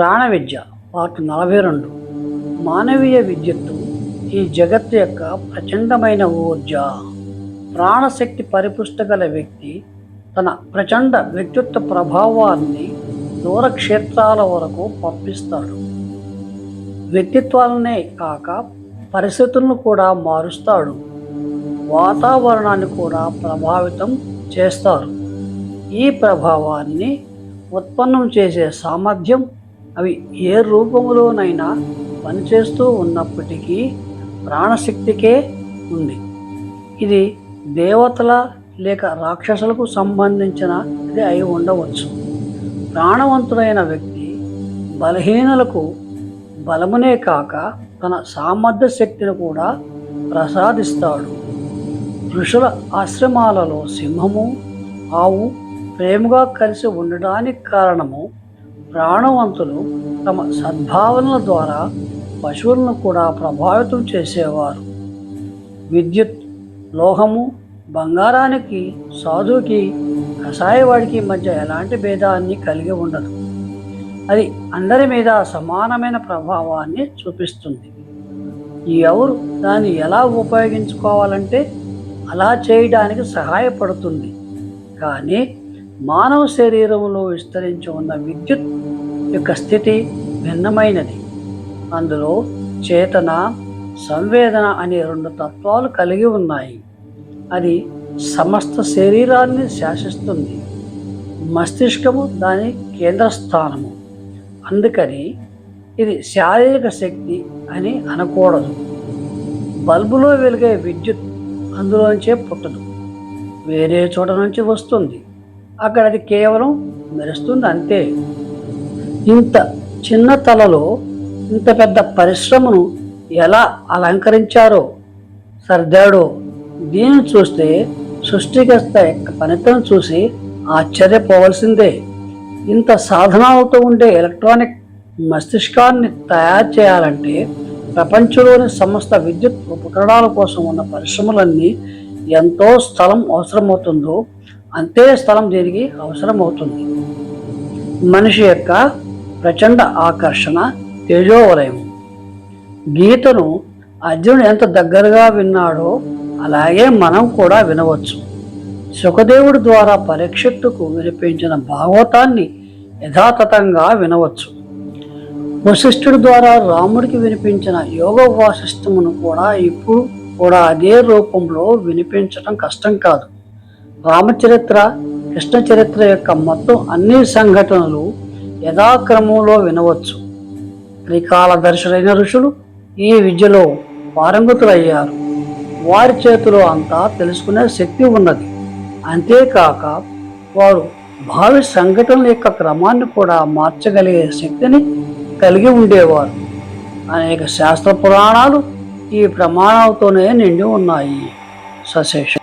ప్రాణ విద్య పార్ట్ నలభై రెండు మానవీయ విద్యుత్తు ఈ జగత్తు యొక్క ప్రచండమైన ఊర్జ. ప్రాణశక్తి పరిపుష్ట గల వ్యక్తి తన ప్రచండ వ్యక్తిత్వ ప్రభావాన్ని దూరక్షేత్రాల వరకు పంపిస్తాడు. వ్యక్తిత్వాలనే కాక పరిస్థితులను కూడా మారుస్తాడు. వాతావరణాన్ని కూడా ప్రభావితం చేస్తారు. ఈ ప్రభావాన్ని ఉత్పన్నం చేసే సామర్థ్యం అవి ఏ రూపంలోనైనా పనిచేస్తూ ఉన్నప్పటికీ ప్రాణశక్తికే ఉంది. ఇది దేవతల లేక రాక్షసులకు సంబంధించిన ఇది అయి ఉండవచ్చు. ప్రాణవంతుడైన వ్యక్తి బలహీనులకు బలమునే కాక తన సామర్థ్య శక్తిని కూడా ప్రసాదిస్తాడు. ఋషుల ఆశ్రమాలలో సింహము ఆవు ప్రేమగా కలిసి ఉండడానికి కారణము ప్రాణవంతులు తమ సద్భావనల ద్వారా పశువులను కూడా ప్రభావితం చేసేవారు. విద్యుత్ లోహము బంగారానికి సాధువుకి కషాయవాడికి మధ్య ఎలాంటి భేదాన్ని కలిగి ఉండదు. అది అందరి మీద సమానమైన ప్రభావాన్ని చూపిస్తుంది. ఎవరు దాన్ని ఎలా ఉపయోగించుకోవాలంటే అలా చేయడానికి సహాయపడుతుంది. కానీ మానవ శరీరంలో విస్తరించి ఉన్న విద్యుత్ యొక్క స్థితి భిన్నమైనది. అందులో చేతన సంవేదన అనే రెండు తత్వాలు కలిగి ఉన్నాయి. అది సమస్త శరీరాన్ని శాసిస్తుంది. మస్తిష్కము దాని కేంద్ర స్థానము అందుకని ఇది శారీరక శక్తి అని అనకూడదు. బల్బులో వెలిగే విద్యుత్ అందులోంచే పుట్టదు. వేరే చోట నుంచి వస్తుంది. అక్కడ అది కేవలం మెరుస్తుంది అంతే. ఇంత చిన్న తలలో ఇంత పెద్ద పరిశ్రమను ఎలా అలంకరించారో సర్దాడో దీన్ని చూస్తే సృష్టికర్త యొక్క పనితనం చూసి ఆశ్చర్యపోవలసిందే. ఇంత సాధనాలతో ఉండే ఎలక్ట్రానిక్ మస్తిష్కాన్ని తయారు చేయాలంటే ప్రపంచంలోని సమస్త విద్యుత్ ఉపకరణాల కోసం ఉన్న పరిశ్రమలన్నీ ఎంతో స్థలం అవసరమవుతుందో అంతే స్థలం దీనికి అవసరమవుతుంది. మనిషి యొక్క ప్రచండ ఆకర్షణ తేజోవలయం. గీతను అర్జునుడు ఎంత దగ్గరగా విన్నాడో అలాగే మనం కూడా వినవచ్చు. సుఖదేవుడి ద్వారా పరీక్షత్తుకు వినిపించిన భాగవతాన్ని యథాతథంగా వినవచ్చు. వశిష్ఠుడి ద్వారా రాముడికి వినిపించిన యోగ వాసిష్టమును కూడా ఇప్పుడు కూడా అదే రూపంలో వినిపించడం కష్టం కాదు. రామచరిత్ర కృష్ణ చరిత్ర యొక్క మొత్తం అన్ని సంఘటనలు యథాక్రమంలో వినవచ్చు. త్రికాలదర్శులైన ఋషులు ఈ విద్యలో పారంగతులయ్యారు. వారి చేతిలో అంతా తెలుసుకునే శక్తి ఉన్నది. అంతేకాక వారు భావి సంఘటనల యొక్క క్రమాన్ని కూడా మార్చగలిగే శక్తిని కలిగి ఉండేవారు. అనేక శాస్త్ర పురాణాలు ఈ ప్రమాణాలతోనే నిండి ఉన్నాయి. సశేషం